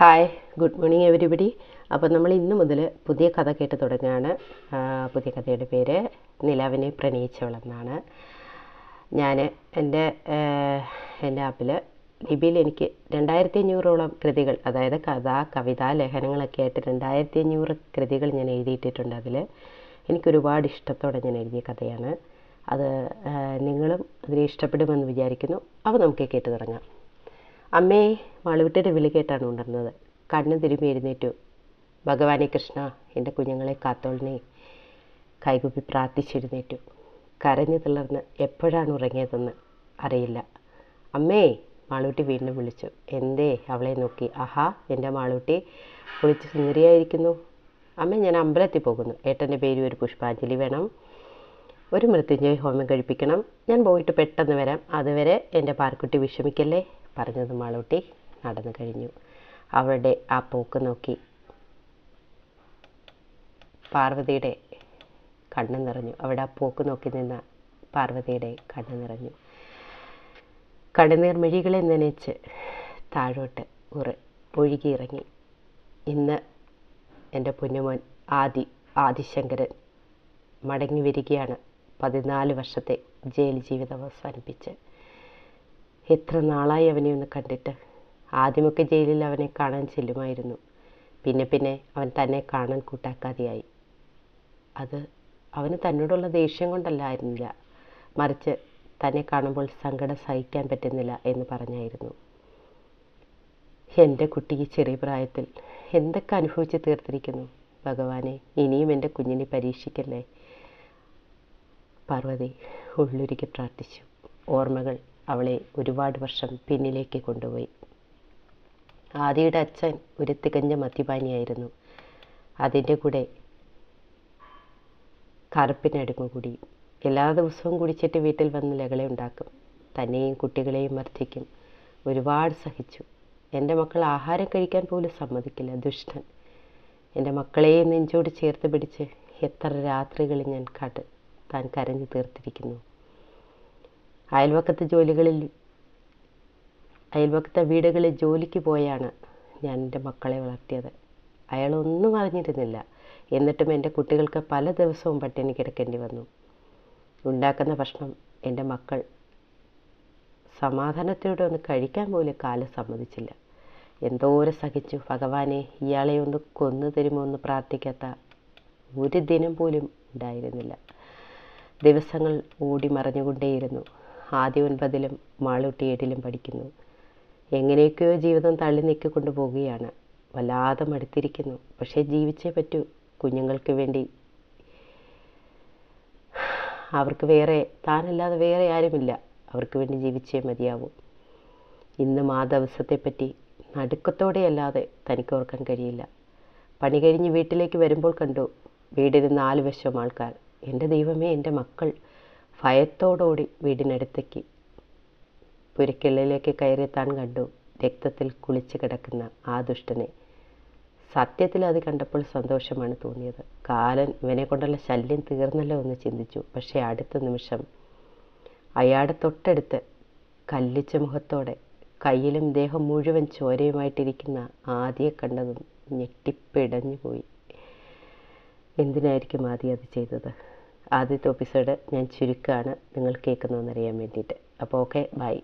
Hi good morning everybody അപ്പോൾ നമ്മൾ ഇന്ന് മുതൽ പുതിയ കഥ കേട്ട് തുടങ്ങുകയാണ്. പുതിയ കഥയുടെ പേര് നിലാവിനെ പ്രണയിച്ചവളെന്നാണ്. ഞാൻ എന്റെ എന്റെ ആപ്പിൽ ലിപിയിൽ എനിക്ക് രണ്ടായിരത്തി അഞ്ഞൂറോളം കൃതികൾ അതായത് കഥ കവിത ലേഖനങ്ങളൊക്കെ ആയിട്ട് രണ്ടായിരത്തി അഞ്ഞൂറ് കൃതികൾ ഞാൻ എഴുതിയിട്ടിട്ടുണ്ട് അതിൽ എനിക്കൊരുപാട് ഇഷ്ടത്തോടെ ഞാൻ എഴുതിയ കഥയാണ്. അത് നിങ്ങളും അതിനെ ഇഷ്ടപ്പെടുമെന്ന് വിചാരിക്കുന്നു. അപ്പോൾ നമുക്ക് കേട്ട് തുടങ്ങാം. അമ്മേ മാളുവിട്ടിയുടെ വിളി കേട്ടാണ് ഉണർന്നത്. കണ്ണ് തിരുമ്പി എഴുന്നേറ്റു. ഭഗവാനെ കൃഷ്ണ എന്റെ കുഞ്ഞുങ്ങളെ കാത്തോളിനെ കൈകുപ്പി പ്രാർത്ഥിച്ചെഴുന്നേറ്റു കരഞ്ഞു തളർന്ന് എപ്പോഴാണ് ഉറങ്ങിയതെന്ന് അറിയില്ല. അമ്മേ മാളൂട്ടി വീണ്ടും വിളിച്ചു. എന്തേ അവളെ നോക്കി? ആഹാ എന്റെ മാളൂട്ടി കുളിച്ച് സുന്ദരിയായിരിക്കുന്നു. അമ്മ ഞാൻ അമ്പലത്തിൽ പോകുന്നു. ഏട്ടന്റെ പേര് ഒരു പുഷ്പാഞ്ജലി വേണം. ഒരു മൃത്യുഞ്ജയ ഹോമം കഴിപ്പിക്കണം. ഞാൻ പോയിട്ട് പെട്ടെന്ന് വരാം. അതുവരെ എന്റെ പാർക്കുട്ടി വിഷമിക്കല്ലേ? പറഞ്ഞത് മാളൂട്ടി നടന്നു കഴിഞ്ഞു. അവളുടെ ആ പോക്ക് നോക്കി പാർവതിയുടെ കണ്ണ് നിറഞ്ഞു. അവിടെ ആ പോക്ക് നോക്കി നിന്ന പാർവതിയുടെ കണ്ണ് നിറഞ്ഞു. കണ്ണുനീർ മിഴികളെ നനച്ച് താഴോട്ട് ഉറ ഒഴുകിയിറങ്ങി. ഇന്ന് എന്റെ പുന്നമോൻ ആദി ആദിശങ്കരൻ മടങ്ങി വരികയാണ്. പതിനാല് വർഷത്തെ ജയിൽ ജീവിതം അവസാനിപ്പിച്ച്. എത്ര നാളായി അവനെ ഒന്ന് കണ്ടിട്ട്? ആദ്യമൊക്കെ ജയിലിൽ അവനെ കാണാൻ ചെല്ലുമായിരുന്നു. പിന്നെ പിന്നെ അവൻ തന്നെ കാണാൻ കൂട്ടാക്കാതെയായി. അത് അവന് തന്നോടുള്ള ദേഷ്യം കൊണ്ടല്ലായിരുന്നില്ല. മറിച്ച് തന്നെ കാണുമ്പോൾ സങ്കടം സഹിക്കാൻ പറ്റുന്നില്ല എന്ന് പറഞ്ഞായിരുന്നു. എന്റെ കുട്ടി ഈ ചെറിയ പ്രായത്തിൽ എന്തൊക്കെ അനുഭവിച്ച് തീർത്തിരിക്കുന്നു? ഭഗവാനെ ഇനിയും എന്റെ കുഞ്ഞിനെ പരീക്ഷിക്കല്ലേ? പാർവതി ഉള്ളൊരുക്കി പ്രാർത്ഥിച്ചു. ഓർമ്മകൾ അവളെ ഒരുപാട് വർഷം പിന്നിലേക്ക് കൊണ്ടുപോയി. ആദിയുടെ അച്ഛൻ ഒരു തികഞ്ഞ മദ്യപാനിയായിരുന്നു. അതിന്റെ കൂടെ കറുപ്പിനടുമ കൂടി. എല്ലാ ദിവസവും കുടിച്ചിട്ട് വീട്ടിൽ വന്ന് ലകളെ ഉണ്ടാക്കും. തന്നെയും കുട്ടികളെയും മർദ്ദിക്കും. ഒരുപാട് സഹിച്ചു. എന്റെ മക്കൾ ആഹാരം കഴിക്കാൻ പോലും സമ്മതിക്കില്ല. ദുഷ്ടൻ. എന്റെ മക്കളെ നെഞ്ചോട് ചേർത്ത് പിടിച്ച് എത്ര രാത്രികളിൽ ഞാൻ കട താൻ കരഞ്ഞു തീർത്തിരിക്കുന്നു. അയൽവക്കത്തെ ജോലികളിൽ അയൽവക്കത്തെ വീടുകളിൽ ജോലിക്ക് പോയാണ് ഞാൻ എന്റെ മക്കളെ വളർത്തിയത്. അയാളൊന്നും അറിഞ്ഞിരുന്നില്ല. എന്നിട്ടും എന്റെ കുട്ടികൾക്ക് പല ദിവസവും പട്ടിണി കിടക്കേണ്ടി വന്നു. ഉണ്ടാക്കുന്ന ഭക്ഷണം എന്റെ മക്കൾ സമാധാനത്തോടെ ഒന്ന് കഴിക്കാൻ പോലും കാലം സമ്മതിച്ചില്ല. എന്തോരം സഹിച്ചു. ഭഗവാനെ ഇയാളെ ഒന്ന് കൊന്നു തരുമോ എന്ന് പ്രാർത്ഥിക്കാത്ത ഒരു ദിനം പോലും ഉണ്ടായിരുന്നില്ല. ദിവസങ്ങൾ ഓടി മറഞ്ഞുകൊണ്ടേയിരുന്നു. ആദ്യ ഒൻപതിലും മാളൂട്ടി ഏഴിലും പഠിക്കുന്നു. എങ്ങനെയൊക്കെയോ ജീവിതം തള്ളി നീക്കി കൊണ്ടുപോവുകയാണ്. വല്ലാതെ മടുത്തിരിക്കുന്നു. പക്ഷേ ജീവിച്ചേ പറ്റൂ. കുഞ്ഞുങ്ങൾക്ക് വേണ്ടി അവർക്ക് വേറെ താനല്ലാതെ വേറെ ആരുമില്ല. അവർക്ക് വേണ്ടി ജീവിച്ചേ മതിയാവൂ. ഇന്നും ആ ദിവസത്തെപ്പറ്റി നടുക്കത്തോടെയല്ലാതെ തനിക്ക് ഓർക്കാൻ കഴിയില്ല. പണി കഴിഞ്ഞ് വീട്ടിലേക്ക് വരുമ്പോൾ കണ്ടു വീടിന് നാല് വശം ആൾക്കാർ. എന്റെ ദൈവമേ എന്റെ മക്കൾ. ഭയത്തോടോടി വീടിനടുത്തേക്ക് പുരക്കിള്ളിലേക്ക് കയറിയെത്താൻ കണ്ടു രക്തത്തിൽ കുളിച്ച് കിടക്കുന്ന ആ ദുഷ്ടനെ. സത്യത്തിൽ അത് കണ്ടപ്പോൾ സന്തോഷമാണ് തോന്നിയത്. കാലൻ ഇവനെ കൊണ്ടുള്ള ശല്യം തീർന്നല്ലോ എന്ന് ചിന്തിച്ചു. പക്ഷേ അടുത്ത നിമിഷം അയാളുടെ തൊട്ടടുത്ത് കല്ലിച്ച മുഖത്തോടെ കയ്യിലും ദേഹം മുഴുവൻ ചോരയുമായിട്ടിരിക്കുന്ന ആദ്യെ കണ്ടതും ഞെട്ടിപ്പിടഞ്ഞു പോയി എന്തിനായിരിക്കും ആദ്യം അത് ചെയ്തത്? ആദ്യത്തെ എപ്പിസോഡ് ഞാൻ ചുരുക്കമാണ് നിങ്ങൾ കേൾക്കുന്നതെന്നറിയാൻ വേണ്ടിയിട്ട്. അപ്പോൾ ഓക്കെ ബൈ